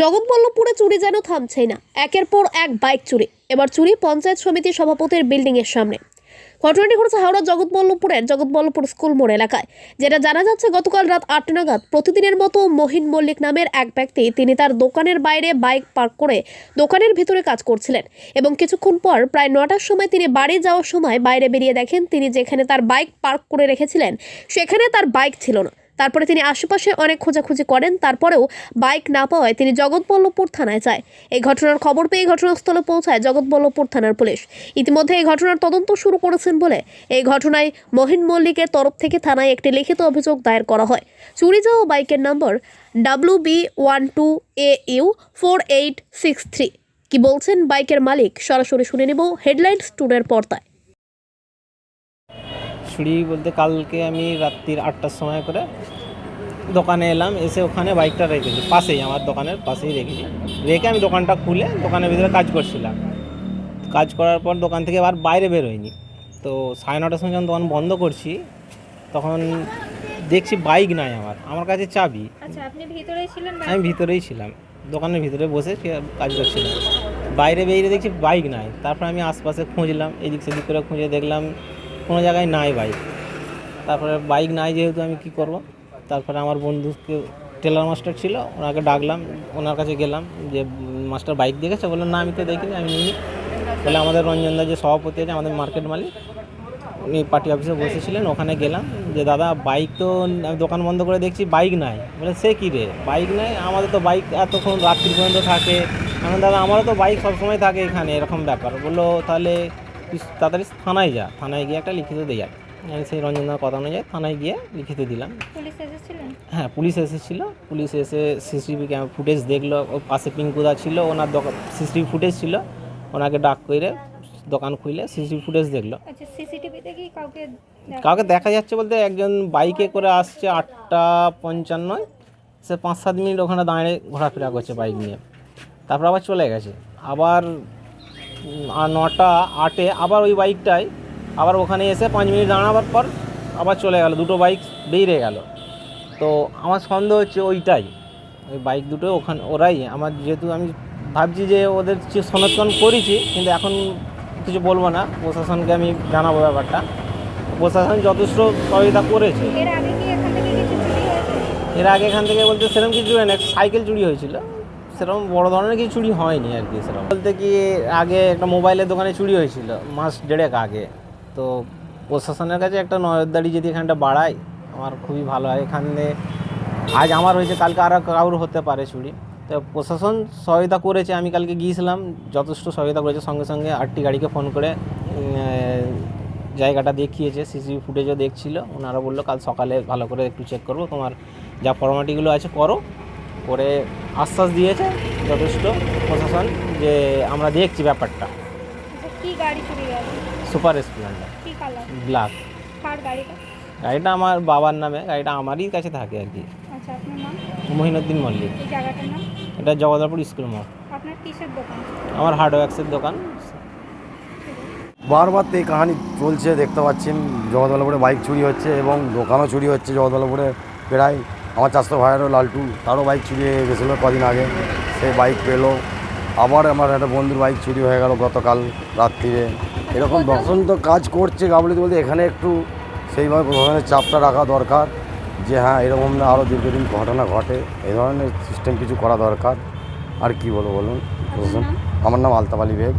জগৎবল্লভপুরে চুরি যেন থামছেই না। একের পর এক বাইক চুরি। এবার চুরি পঞ্চায়েত সমিতির সভাপতির বিল্ডিং এর সামনে। ঘটনাটি ঘটেছে হাওড়া জগৎবল্লভপুরের জগৎবল্লভপুর স্কুল মোড় এলাকায়, যেটা জানা যাচ্ছে গতকাল রাত আটটা নাগাদ প্রতিদিনের মতো মহিন মল্লিক নামের এক ব্যক্তি তিনি তার দোকানের বাইরে বাইক পার্ক করে দোকানের ভিতরে কাজ করছিলেন এবং কিছুক্ষণ পর প্রায় নটার সময় তিনি বাড়ি যাওয়ার সময় বাইরে বেরিয়ে দেখেন তিনি যেখানে তার বাইক পার্ক করে রেখেছিলেন, সেখানে তার বাইক ছিল না। তারপরে তিনি আশেপাশে অনেক খোঁজাখুঁজি করেন, তারপরেও বাইক না পাওয়ায় তিনি জগৎবল্লভপুর থানায় যায়। এই ঘটনার খবর পেয়ে ঘটনাস্থলে পৌঁছায় জগৎবল্লভপুর থানার পুলিশ। ইতিমধ্যে এই ঘটনার তদন্ত শুরু করেছেন বলে এই ঘটনায় মহিন মল্লিকের তরফ থেকে থানায় একটি লিখিত অভিযোগ দায়ের করা হয়। চুরি যাওয়া বাইকের নম্বর W B one two A U four eight six three. কি বলছেন বাইকের মালিক? সরাসরি শুনে নেব হেডলাইন স্টুডের পর্দায়। চুরি বলতে কালকে আমি রাত্রির আটটার সময় করে দোকানে এলাম এসে ওখানে বাইকটা রেখেছি পাশেই আমার দোকানের পাশেই রেখেছি রেখে আমি দোকানটা খুলে দোকানের ভিতরে কাজ করছিলাম। কাজ করার পর দোকান থেকে আবার বাইরে বেরোয়নি তো সাড়ে নটার সময় যখন দোকান বন্ধ করছি তখন দেখছি বাইক নাই আমার আমার কাছে চাবি। আচ্ছা আমি ভিতরেই ছিলাম দোকানের ভিতরে বসে সে- কাজ করছিলাম। বাইরে বেরিয়ে দেখছি বাইক নাই তারপর আমি আশপাশে খুঁজলাম এদিক সেদিক করে খুঁজে দেখলাম কোনো জায়গায় নাই বাইক তারপরে বাইক নাই যেহেতু আমি কি করব? তারপরে আমার বন্ধুকে টেলার মাস্টার ছিল, ওনাকে ডাকলাম, ওনার কাছে গেলাম যে, মাস্টার বাইক দেখেছে? বলল, না, আমি তো দেখিনি, আমি নিই বলে আমাদের রঞ্জনদা যে সভাপতি আছে, আমাদের মার্কেট মালিক, উনি পার্টি অফিসে বসেছিলেন, ওখানে গেলাম। যে, দাদা, বাইক তো আমি দোকান বন্ধ করে দেখছি, বাইক নাই। বলে, সে কী রে? বাইক নাই? আমাদের তো বাইক এতক্ষণ রাত্রি পর্যন্ত থাকে। আমি দাদা, আমারও তো বাইক সবসময় থাকে এখানে, এরকম ব্যাপার। বলল, তাহলে তুই তাড়াতাড়ি থানায় যা। থানায় গিয়ে একটা লিখিত দিয়ে যা আমি সেই রঞ্জনদার কথা অনুযায়ী থানায় গিয়ে লিখিত দিলাম। পুলিশ এসেছিলেন? হ্যাঁ পুলিশ এসেছিল। পুলিশ এসে সিসিটিভি ক্যামেরা ফুটেজ দেখল। ওর পাশে পিঙ্কুদা ছিল ওনার দোকান সিসিটিভি ফুটেজ ছিল। ওনাকে ডাক করে দোকান খুলে সিসিটিভি ফুটেজ দেখল। আচ্ছা সিসিটিভিতে কি কাউকে দেখা- কাউকে দেখা যাচ্ছে বলতে একজন বাইকে করে আসছে আটটা পঞ্চান্নয়। সে পাঁচ সাত মিনিট ওখানে দাঁড়িয়ে ঘোরাফেরা করছে বাইক নিয়ে। তারপর আবার চলে গেছে। আবার নটা আটে আবার ওই বাইকটাই আবার ওখানে এসে পাঁচ মিনিট দাঁড়াবার পর আবার চলে গেল। দুটো বাইক বেরিয়ে গেল। তো আমার সন্দেহ হচ্ছে ওইটাই। ওই বাইক দুটো ওখানে ওরাই। আমার যেহেতু আমি ভাবছি যে ওদের সনাতন করেছি কিন্তু এখন কিছু বলব না। প্রশাসনকে আমি জানাব ব্যাপারটা। প্রশাসন যথেষ্ট সহযোগিতা করেছে। এর আগে এখান থেকে কিছু চুরি হয়েছে? এর আগে এখান থেকে বলতে সেরকম কিছু না সাইকেল চুরি হয়েছিল। সেরকম বড় ধরনের কিছু চুরি হয়নি আর কি সেরকম। বলতে কি, আগে একটা মোবাইলের দোকানে চুরি হয়েছিল, মাস দেড়েক আগে। তো প্রশাসনের কাছে একটা নজরদারি যদি এখানটা বাড়ায় আমার খুবই ভালো হয়। এখানে আজ আমার হয়েছে, কালকে আর কারোর হতে পারে চুরি। তো প্রশাসন সহায়তা করেছে, আমি কালকে গিয়েছিলাম, যথেষ্ট সহায়তা করেছে। সঙ্গে সঙ্গে আটটি গাড়িকে ফোন করে জায়গাটা দেখিয়েছে সিসিটিভি ফুটেজও দেখছিল। ওনারা বলল, কাল সকালে ভালো করে একটু চেক করব, তোমার যা ফর্মালিটিগুলো আছে করো। করে আশ্বাস দিয়েছে যথেষ্ট প্রশাসন যে আমরা দেখছি ব্যাপারটা। আচ্ছা কি গাড়ি চুরি গেছে সুপার স্প্লেন্ডার। কি কালার? ব্ল্যাক কার গাড়িটা? গাড়িটা আমার বাবার নামে গাড়িটা আমারই কাছে থাকে আর কি। আচ্ছা আপনার নাম? মহিনুদ্দিন মল্লিক। এই জায়গাটার নাম? এটা জগদাপুর স্কুল মোড়। আপনার কিসের দোকান? আমার হার্ডওয়্যাক্সের দোকান। বারবার তো এই কাহানি চলছে দেখতে পাচ্ছেন জগদলপুরে বাইক চুরি হচ্ছে এবং দোকানও চুরি হচ্ছে জগদলপুরে প্রায়। আমার চাষতো ভাইয়েরও লালটু তারও বাইক চুরি হয়ে গেছিল কদিন আগে। সেই বাইক পেল। আবার আমার একটা বন্ধুর বাইক চুরি হয়ে গেল গতকাল রাত্রিরে। এরকম দর্শন তো কাজ করছে গাবলিতে বলতে এখানে একটু সেইভাবে প্রশাসনের চাপটা রাখা দরকার। যে হ্যাঁ এরকম না আরও দীর্ঘদিন ঘটনা ঘটে এই ধরনের সিস্টেম কিছু করা দরকার। আর কি বলব বলুন? আমার নাম আলতাফ আলী বেগ।